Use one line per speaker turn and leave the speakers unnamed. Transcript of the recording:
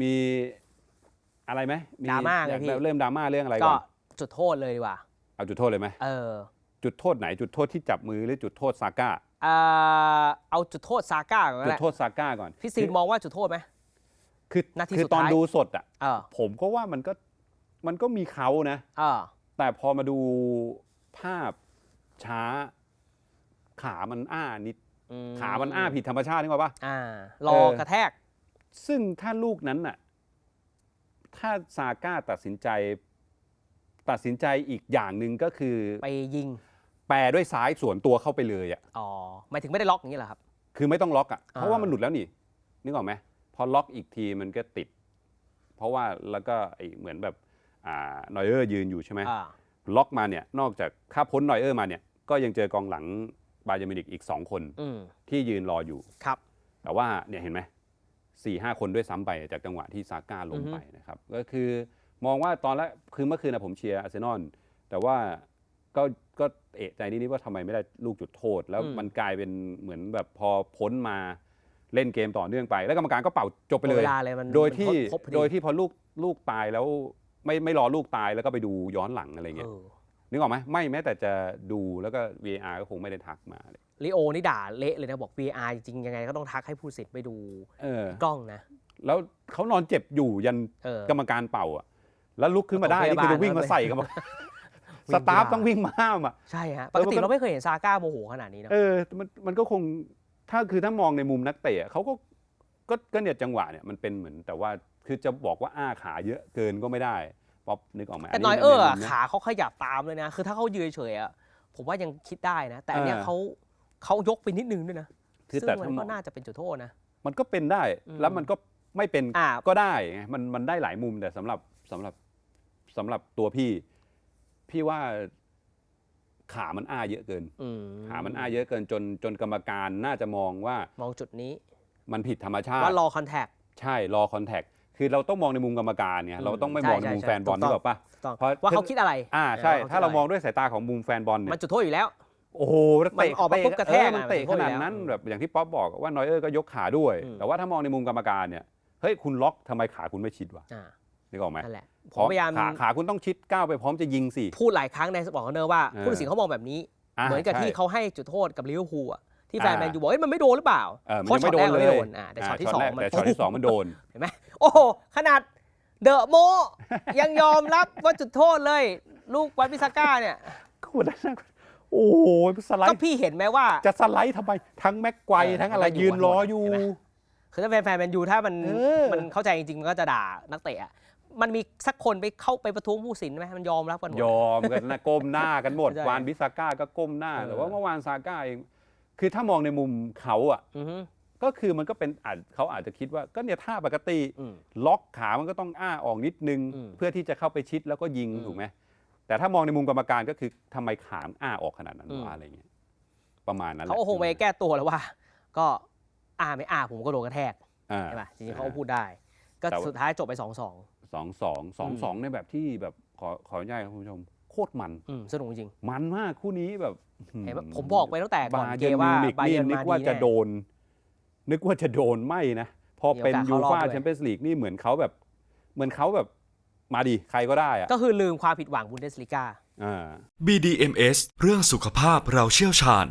มีอะไรไหม
ดราม่าไง
อยก
พี่
เริ่มดราม่าเรื่องอะไร
ก็
ก่อน
จุดโทษเลยดีกว่า
เอาจุดโทษเลยไหม
เออ
จุดโทษไหนจุดโทษที่จับมือหรือจุดโทษซาก้า
เอ่อเอาจุดโทษซาก้าก่อนก็
จุด
ได้
โทษซาก้าก่อน
พี่ซีนมองว่าจุดโทษไหม
คือ
นาที
คือ
สุด
ตอน
ท้าย
ดูสดอะ
เออ
ผมก็ว่ามันก็มันก็มีเขานะ
เออ
แต่พอมาดูภาพช้า ขามันอ้านิด
อื
ขามันอ้าผิดธรรมชาตินึกออกปะ
อ่ารอกระแทก
ซึ่งถ้าลูกนั้นน่ะถ้าซาก้าตัดสินใจ ตัดสินใจอีกอย่างหนึ่งก็คือ
ไปยิง
แปรด้วยซ้ายสวนตัวเข้าไปเลยอะ
อ๋อหมายถึงไม่ได้ล็อกอย่างนี้เหรอครับ
คือไม่ต้องล็อกอะเพราะว่า
อ่ามั
มันหลุดแล้วนี่นึกออกไหมพอล็อกอีกทีมันก็ติด เพราะว่าแล้วก็ไอเหมือนแบบอ่านอยเออร์ยืนอยู่ใช่ไหม
อ่า
ล็อกมาเนี่ยนอกจากค่าพ้นนอยเออร์มาเนี่ยก็ยังเจอกองหลังบาเยร์นมิวนิกอีก 2 คน
อืม
ที่ยืนรออยู่
ครับ
แต่ว่าเนี่ยเห็นไหม สี่ห้าคนด้วยซ้ำไปจากจังหวะที่ซาก้าลง
อือฮึ
ไปนะครับ ก็คือมองว่าตอนแรกคือเมื่อคืนนะผมเชียร์อาร์เซนอลแต่ว่าก็ก็เอะใจนิดๆว่าทำไมไม่ได้ลูกจุดโทษ แล้วมันกลายเป็นเหมือนแบบพอพ้นมาเล่นเกมต่อเนื่องไป แล้วกรรมการก็เป่าจบไปเล
หมดเวยลาเลยมัน
โดยที่
มันครบพอ
โดยที่พอลูกลูกตายแล้วไม่ไม่รอลูกตายแล้วก็ไปดูย้อนหลังอะไรเงี้ย
เออ
นึกออกไหมไม่แม้แต่จะดูแล้วก็ VAR ก็คงไม่ได้ทักมาเลย
ลิโอนี่ด่าเละเลยนะบอก VR จริงๆยังไงก็ต้องทักให้ผู้สิทธิ์ไปดู
เออ
กล้องนะ
แล้วเขานอนเจ็บอยู่ยัน
เออ
กรรมการเป่าอะ แล้วลุกขึ้นมาได้
ปฐม
นี่คือจะ
พยาบาล
วิ่งมา
แล้ว
ใส่กรรมการ
วิ่
ส
ง
ตาฟ
ยาก
ต้องวิ่งมาห้ามอะ
ใช่ฮะ
เอ
ป
อกมัน
ติ
ก็
เราไม่เคยเห็นซาก้าโมโหขนาดนี้นะ
เออมันมันก็คงถ้าคือถ้ามองในมุมนักเตะเขาก็ก็ก็เนี่ยจังหวะเนี่ยมันเป็นเหมือนแต่ว่าคือจะบอกว่าอ้าขาเยอะเกินก็ไม่ได้ ป๊อปนึกออกไหม
แต่
น
น
นี้
อยเออร์อะ
ในมุมนะ
ขาเขาขยับตามเลยนะ คือถ้าเขายืนเฉยๆอะผมว่ายังคิดได้นะ แต่อันเนี้ย
เออ
เขาเขายกไปนิดนึงด้วยนะ
คือ
ซึ่ง
แต่
มั
ถ้านม
ก็
อง
น่าจะเป็นจุดโทษนะ
มันก็เป็นได้
อืม
แล้วมันก็ไม่เป็น
อ่า
ก็ได้ไงมันมันได้หลายมุมแต่สำหรับสำหรับสำหรับตัวพี่ พี่ว่าขามันอ้าเยอะเกิน
อืม
ขามันอ้าเยอะเกินจนจนกรรมการน่าจะมองว่า
มองจุดนี้
มันผิดธรรมชาติ
ว่ารอคอนแทค
ใช่รอคอนแทค คือเราต้องมองในมุมกรรมการเนี่ย
อืม
เราต้องไม่
ใช่
มองใน
ใช่
มุม
ใช่
แฟนบอล
ถู
นึ
ก
ก
ต้
ออกปะ
ต้อง
เพราะ
ว่าเขาคิดอะไร
อ่าใช่
ออ
ถ้าเรา
คิดะไม
องด้วยสายตาของมุมแฟนบอลเนี่
มัน
ย
จุดโทษอยู่แล้ว
โอ้โห
มัน
เตะ
ออกมาปุ๊บกระแทก
เออมันเตะ
อะ
ขนาดนั้น
มันโทษอยู่แล้ว
แบบอย่างที่ป๊อปบอกว่านอยเออร์ก็ยกขาด้วย
อืม
แต่ว่าถ้ามองในมุมกรรมการเนี่ยเฮ้ยคุณล็อกทำไมขาคุณไม่ชิดวะ
อ่า
นึกออกไหม
นั่นแหละผ
พร้
ม
อม
พยายาม
ขาขาคุณต้องชิดก้าวไปพร้อมจะยิงสิ
พูดหลายครั้งในสปอร์ตคอนเนอร์ว่า
เออ
ผู้ตัดสินเขามองแบบนี้ะเหมือนกับ
ใช่
ที่เขาให้จุดโทษกับลิเวอร์พูลอะ ที่แฟน
อ่า
แมนยูบอกเอ้ยมันไม่โดนหรือเปล่า
เออมัน
เพราะ
ยัง
ช็อ
ไม่
ต
โด
แร
น
ก
เลย
มันไม่โดนอ่าแต่ช็อตที่สอง
แรก
มัน
แต่ช็อตที่สองมันโดน
เห็นไหมโอ้โหขนาดเดอะโมยังยอมรับว่าจุดโทษเลย ลูกวัดพิซาก้าเนี่ย
ก็วันนั้นนะโอ้โหสไล
ก็
ด์
พี่เห็นไหมว่า
จะสไลด์ทำไมทั้งแม็กไกว
เออ
ทั้งอะไร
มันอยู่
ยืนรออยู่
เห็นไหมคือถ้าแฟนแฟนแมนยูถ้ามัน
เออ
มันเข้าใจจริงๆ มันก็จะด่านักเตะอะมันมีสักคนไปเข้าไปประท้วงผู้สินไหมมันยอมรับกันหมด
ยอมกันนะก้มหน้ากันหมด
ใช่
วานบิซาก้าก็ก้มหน้า
เออ
แต่ว่าเมื่อวานซาก้าเอง คือถ้ามองในมุมเขาอะ
อือฮึ
ก็คือมันก็เป็นอาจเขาอาจจะคิดว่าก็เนี่ยท่าปกติ
อืม
ล็อกขามันก็ต้องอ้าออกนิดนึง
อืม
เพื่อที่จะเข้าไปชิดแล้วก็ยิง
อืม
ถูกไหมแต่ถ้ามองในมุมกรรมการก็คือทำไมขามอ้าออกขนาดนั้น
อืม
วะอะไรเงี้ยประมาณนั้นแหละ
เขาก็คงไปแก้ตัวแล้วว่า ก็อ่าไม่อ่าผมก็โดนกระแทก
อ่า
ใช่ป่ะจริงๆเขาก็พูดได้ ก็
แต่ว่า
สุดท้ายจบไปสองสอง
สองสองสองสองในแบบที่แบบขอขออนุญาตครับคุณผู้ชม โคตรมัน
อืมสนุกจริง
มันมากคู่นี้แบบ
เห็นไหมผมบอกไปตั้งแต่ก่อน
บา
เก
เยร์น
ว่า
มิวนิก
บา
นี่
เยิร์น
นึ
มาก
ว่า
ดี
จะ
แน่
โดน นึกว่าจะโดนไม่นะพอเป็น
มี
ยู
โอกาสเข้ารอบ
ฟา
ด้วย
แชมเปี้ยนส์ลีกนี่เหมือนเขาแบบ เหมือนเขาแบบมาดิใครก็ได้อะ
ก็คือลืมความผิดหวังบุนเดสลิก้า
อ่า
BDMS เรื่องสุขภาพเราเชี่ยวชาญ